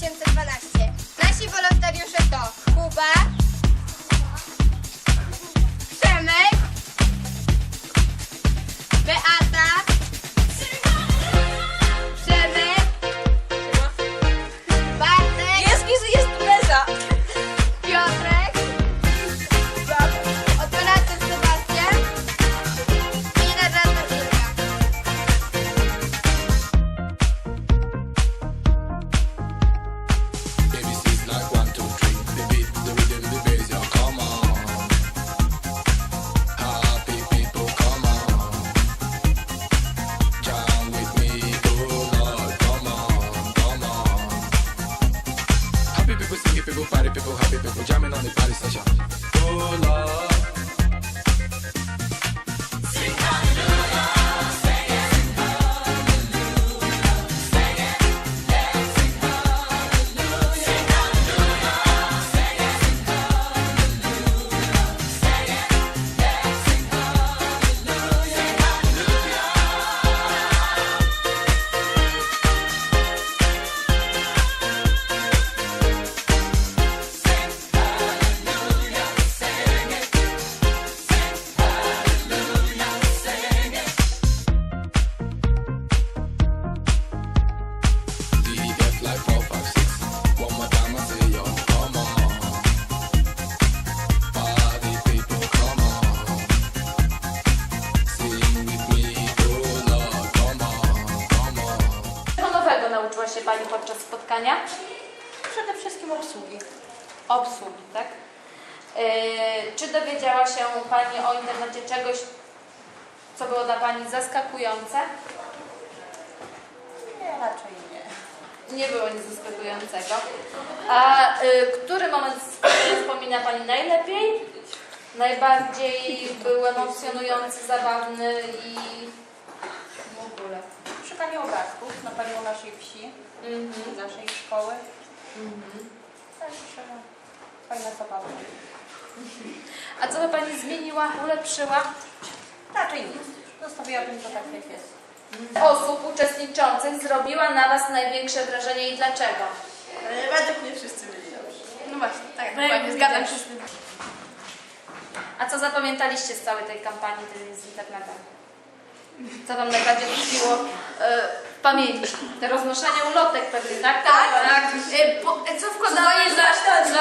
всем спасибо. People, party people, happy people, jamming on the party session. Oh Lord. Pani podczas spotkania? Przede wszystkim obsługi. Obsługi, tak? Yy, czy dowiedziała się Pani o internecie czegoś, co było dla Pani zaskakujące? Nie, raczej nie. Nie było nic zaskakującego. A y, który moment wspomina Pani najlepiej? Najbardziej był emocjonujący, zabawny i. Szukanie obrazków na panią naszej wsi, Mhm. z naszej szkoły. Mhm. Także fajna zabawa. A co by Pani zmieniła, ulepszyła? Raczej nic. Zostawiłabym to tak jak jest. Osób uczestniczących zrobiła na Was największe wrażenie i dlaczego? Według mnie wszyscy byli dobrzy. No właśnie, tak, dokładnie, zgadzam się z A co zapamiętaliście z całej tej kampanii tej z internetem? Co Wam najbardziej tkwiło e, w pamięci? Te roznoszenie ulotek pewnie, tak? Tak, tak. E, po, e, co wkładałeś za, za?